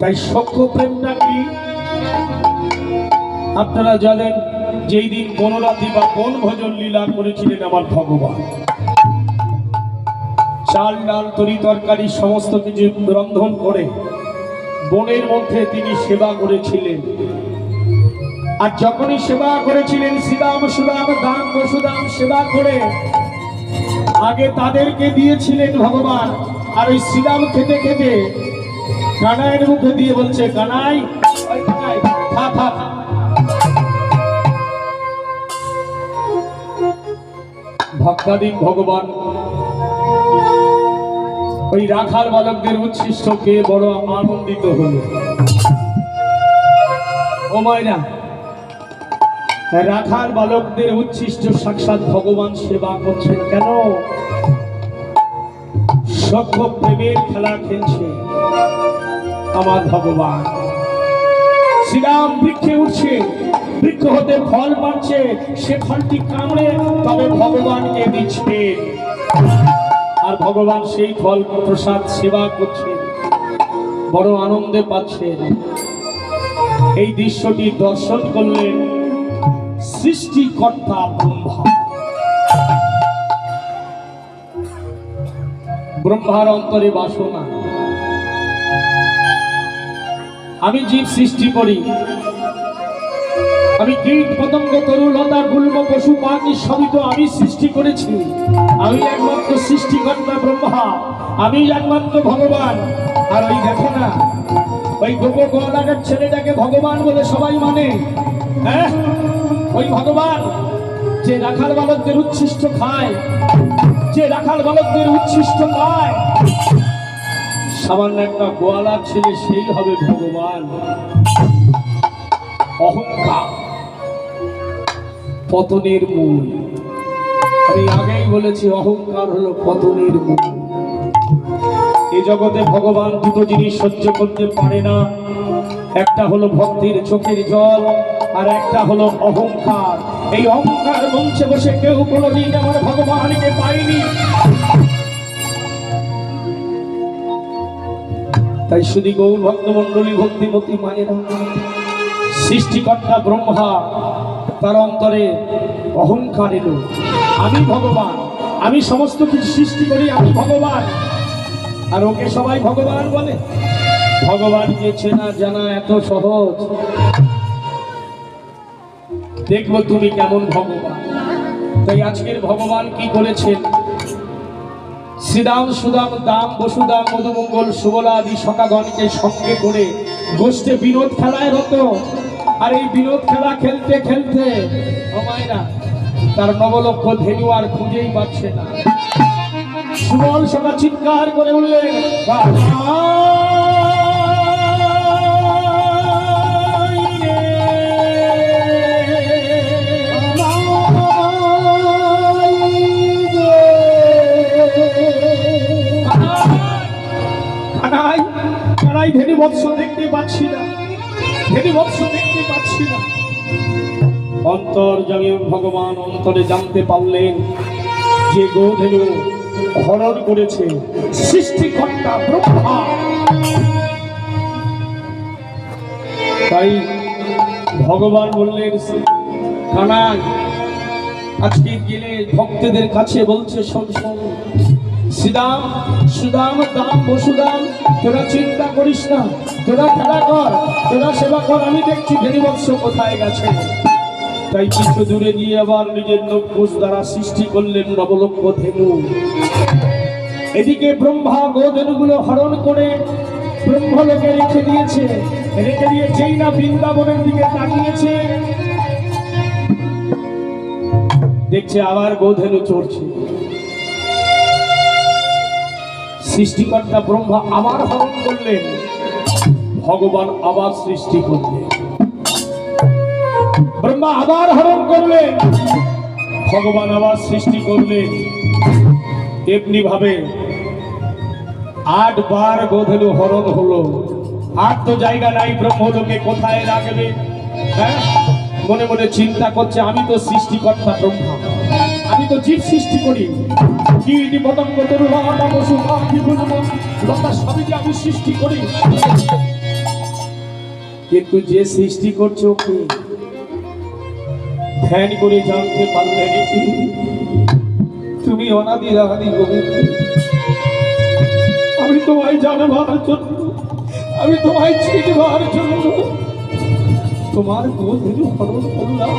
তাই সখ্য প্রেমটা কি আপনারা জানেন, যেই দিন বনরাত্রি বা বন ভজন লীলা করেছিলেন আমার ভগবান। চাল, ডাল, তরি, তরকারি, সমস্ত কিছু রন্ধন করে বনের মধ্যে তিনি সেবা করেছিলেন। আর যখনই সেবা করেছিলেন, শ্রীরাম সুরাম দাম, বসুদাম সেবা করে আগে তাদেরকে দিয়েছিলেন ভগবান। আর ওই শ্রীরাম খেতে খেতে কানাইয়ের মুখে দিয়ে বলছে, কানাই। ভক্তাদিক ভগবান, ওই রাখাল বালকদের উচ্ছিষ্টকে বড় আনন্দিত হল। ও মায়না রাখাল বালকদের উচ্ছিষ্ট সাক্ষাৎ ভগবান সেবা করছেন কেন? সভ্য প্রেমের খেলা খেলছে। আমার ভগবান। শ্রীরাম বৃক্ষে উঠছে, বৃক্ষ হতে ফল পাচ্ছে, সে ফলটি কামড়ে তবে ভগবানকে দিচ্ছে আর ভগবান সেই ফল প্রসাদ সেবা করছে, বড় আনন্দে পাচ্ছেন এই দৃশ্যটি দর্শন করলেন সৃষ্টিকর্তা ব্রহ্মা। ব্রহ্মার অন্তরে বাসনা। আমি জীব সৃষ্টি করি। আমি কীট, পতঙ্গ তরুলতা গুল্ম, পশু পাখি সবই তো আমি সৃষ্টি করেছি। আমি একমাত্র সৃষ্টিকর্তা ব্রহ্মা। আমি একমাত্র ভগবান। আর ওই দেখো না, ওই গোপ গোয়ালাকার ছেলেটাকে ভগবান বলে সবাই মানে। হ্যাঁ? ওই ভগবান যে রাখাল বালকদের উচ্ছিষ্ট খায়, যে রাখাল বালকদের উচ্ছিষ্ট খায় সামান্য একটা গোয়ালার ছেলে, সেই হবে ভগবান। অহংকার পতনের মূল। আমি আগেই বলেছি, অহংকার হলো পতনের মূল। এই জগতে ভগবান দুটো জিনিস সহ্য করতে পারে না। একটা হলো ভক্তির চোখের জল, আর একটা হলো অহংকার। এই অহংকার মঞ্চে বসে কেউ কোনোদিন আমার ভগবানকে পায়নি। তাই শুধু গৌর ভক্তমন্ডলী ভক্তিমতী মায়েরা সৃষ্টিকর্তা ব্রহ্মা, তার অন্তরে অহংকার এলো আমি ভগবান, আমি সমস্ত কিছু সৃষ্টি করি, আমি ভগবান। আর ওকে সবাই ভগবান বলে? ভগবানকে চেনা জানা এত সহজ। দেখব তুমি কেমন ভগবান। তাই আজকের ভগবান কি করেছেন শ্রীরাম সুদাম দাম বসুদাম মধুমঙ্গল সুবলা আদি সকাগণকে সঙ্গে করে গোষ্ঠে বিনোদ খেলায় রত। আর এই বিনোদ খেলা খেলতে খেলতে তার নবলক্ষ ধেনু আর খুঁজেই পাচ্ছে না। সুবল সকা চিৎকার করে উঠলেন ধেনি বৎস দেখতে পাচ্ছি না। ধেনি বৎস দেখতে পাচ্ছি না। অন্তর জামিয়ে ভগবান, অন্তরে জানতে পারলেন যে গোধেনু হরণ করেছে। সৃষ্টিকর্তা ব্রহ্মা। তাই ভগবান বললেন, কানাই, আজকে গেলে ভক্তদের কাছে বলছে, শোন শোন শ্রীদাম, সুদাম, দাম, বসুদাম, তোরা চিন্তা করিস না, তোরা খেলা কর, তোরা সেবা কর, আমি দেখছি ভেরিবৎস কোথায় গেছে। তাই কিছু দূরে গিয়ে আবার নিজের নক্ষুষ দ্বারা সৃষ্টি করলেন নবলক্ষ ধেনু। এদিকে ব্রহ্মা গোধেনুগুলো হরণ করে ব্রহ্মলোকে রেখে দিয়েছে। রেখে দিয়ে যেই না বৃন্দাবনের দিকে তাকিয়েছে, দেখছে আবার গোধেনু চড়ছে। সৃষ্টিকর্তা ব্রহ্মা আবার হরণ করলেন। ভগবান আবার সৃষ্টি করলেন। ব্রহ্মা আবার হরণ করলেন। ভগবান আবার সৃষ্টি করলেন। এমনি ভাবে আট বার গোধেলু হরণ হলো। আর তো জায়গা নাই ব্রহ্মলোকে, কোথায় রাখবে? হ্যাঁ? মনে মনে চিন্তা করছে, আমি তো সৃষ্টিকর্তা ব্রহ্মা। আমি তো জীব সৃষ্টি করি। কীট পতঙ্গ আমি সৃষ্টি করি। কিন্তু যে সৃষ্টি করছে ওকে ধ্যান করে জানতে পারলে তুমি অনাদি আদি গোবিন্দ আমি তোমায় জানবার জন্য, আমি তোমায় চিনবার জন্য তোমার গোধের হরণ করলাম।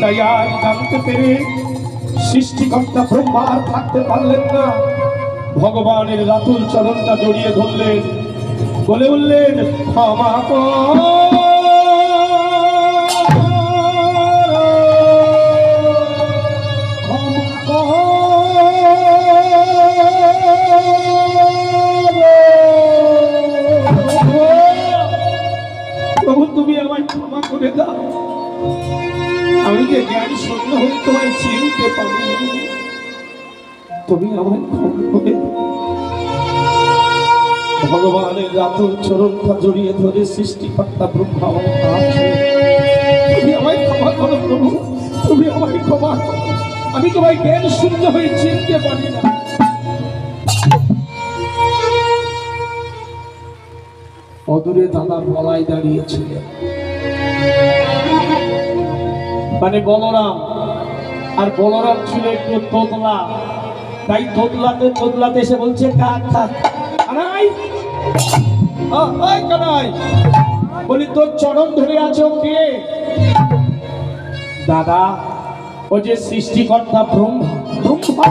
তাই আর পেরে থাকতে পারলেন না। ভগবানের রাতুল চরণটা জড়িয়ে ধরলেন। বলে উঠলেন, ক্ষমা কর। যে জ্ঞান শূন্য হয়ে তোমায় চিনতে পারি। তুমি আমায় ক্ষমা ভগবানের রাতুল চরণটা জড়িয়ে ধরে সৃষ্টিকর্তা ব্রহ্মা তুমি আমায় ক্ষমা করো প্রভু। তুমি আমায় ক্ষমা করো। আমি তোমায় জ্ঞান শূন্য হয়ে চিনতে পারি না। অদূরে দাদা বলাই দাঁড়িয়েছিলেন। মানে বলরাম। আর বলরাম ছিল একটু তোতলা। তাই তোতলাতে তোতলাতে এসে বলছে কাক বলি, তোর চরণ ধরে আছো কে? দাদা, ও যে সৃষ্টিকর্তা ব্রহ্মা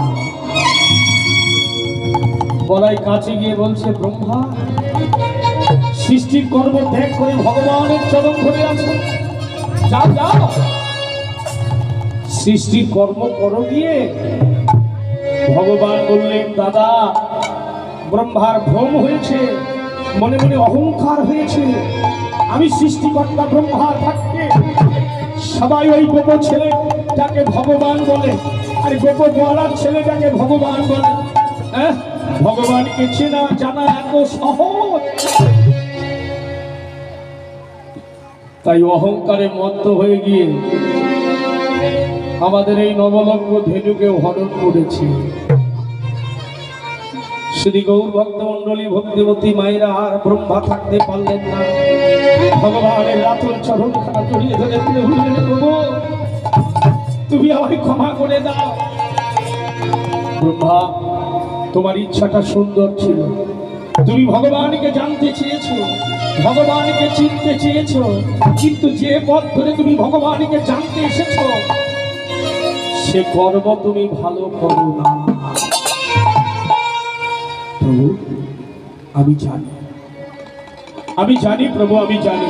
বলাই কাছে গিয়ে বলছে, ব্রহ্মা, সৃষ্টির কর্ম ত্যাগ করে ভগবানের চরণ ধরে আছো। যাও যাও। সৃষ্টির কর্ম করো গিয়ে। ভগবান বললেন, দাদা, ব্রহ্মার ভ্রম হয়েছে, মনে মনে অহংকার হয়েছে। আমি সৃষ্টিকর্তা ব্রহ্মা থাকতে সবাই ওই গোপ ছেলেটাকে ভগবান বলে, আর গোপ গোয়ালার ছেলেটাকে ভগবান বলে। হ্যাঁ? ভগবানকে চেনা, জানা এত সহজ। তাই অহংকারে মত্ত হয়ে গিয়ে আমাদের এই নবলগ্ন ধেনুকে হরণ করেছে। শ্রী গৌর ভক্ত মন্ডলী ভক্তিবতী মায়েরা, আর ব্রহ্মা থাকতে পারলেন না। ভগবানের রাতুল চরণ খানা ধরে তুমি আমায় ক্ষমা করে দাও। ব্রহ্মা, তোমার ইচ্ছাটা সুন্দর ছিল। তুমি ভগবানকে জানতে চেয়েছো, ভগবানকে চিনতে চেয়েছো, কিন্তু যে পথ ধরে তুমি ভগবানকে জানতে এসেছ সে কর্ম তুমি ভালো করো না। প্রভু, আমি জানি। আমি জানি প্রভু, আমি জানি।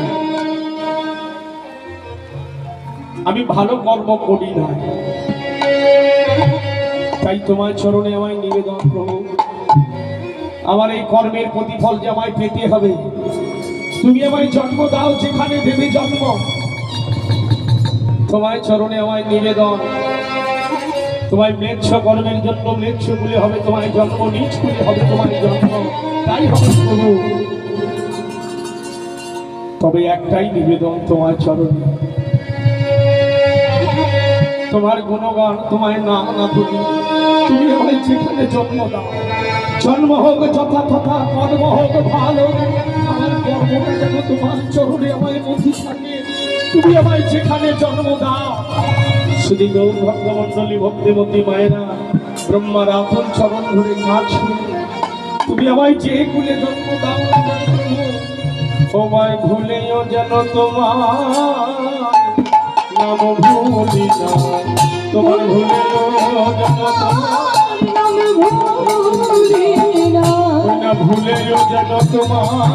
আমি ভালো কর্ম করি না। তাই তোমার চরণে আমায় নিবেদন প্রভু। আমার এই কর্মের প্রতিফল যে আমায় পেতে হবে, তুমি আমায় জন্ম দাও যেখানে দেবে জন্ম। তোমার চরণে আমায় নিবেদন। তোমায় ম্লেচ্ছ কর্মের জন্য ম্লেচ্ছ বলে হবে তোমায় জন্ম, নিচ বলে হবে তোমার জন্ম। তাই হবে তবে একটাই নিবেদন তোমার চরণে। তোমার গুণগান, তোমায় নাম না বলি তুমি আমায় যেখানে জন্ম দাও। জন্ম হোক যথা তথা, কর্ম হোক ভালো। আমার কর্মটা যেন তোমার চরণে আমায় মধ্যে থাকে। তুমি আমায় যেখানে জন্ম দাও। শুধু গৌর ভক্তমন্ডলী ভক্তিমতী মায়েরা ব্রহ্মার আপন চরণ ধরে কাজ তুমি আমায় যে কুলে জন্ম দাও তোমায় ভুলেও যেন তোমার নাম ভুলি না তোমার ভুলেও যেন তোমার ভুলেও যেন তোমার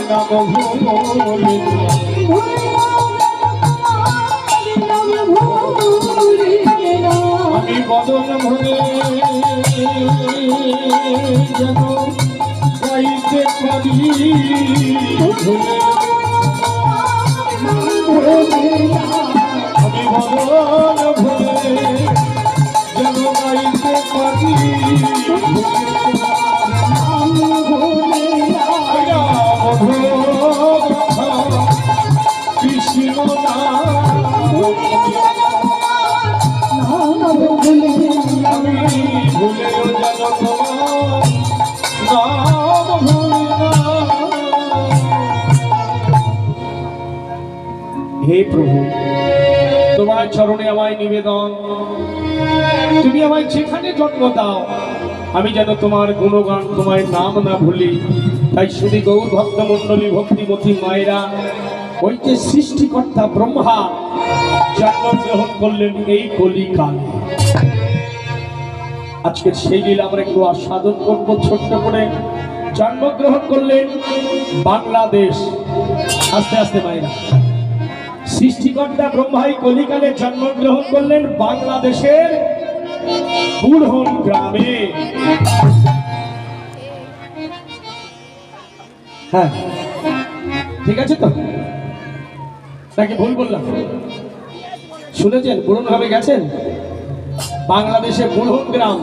নাম ভুলি না আমি বদন ভরে যেন গাইতে পারি আমি বদন প্রভু। তোমার চরণে আমায় নিবেদন। তুমি আমায় যেখানে জন্ম দাও, আমি যেন তোমার গুণগান তোমায় নাম না ভুলি। তাই শুধু গৌর ভক্ত মন্ডলী ভক্তিমতী মায়েরা, ওই যে সৃষ্টিকর্তা ব্রহ্মা জন্মগ্রহণ করলেন এই কলিকালে। আজকে সেই লীলা আমরা একটু আস্বাদন করব ছোট্ট করে। জন্মগ্রহণ করলেন বাংলাদেশ। আস্তে আস্তে মায়েরা। সৃষ্টিকর্তা ব্রহ্মাই কলিকালে জন্মগ্রহণ করলেন বাংলাদেশের বুড়হন গ্রামে। হ্যাঁ ঠিক আছে তো? নাকি ভুল বললাম? শুনেছেন বুড়ন ভাবে গেছেন? বাংলাদেশে বুড়হন গ্রাম।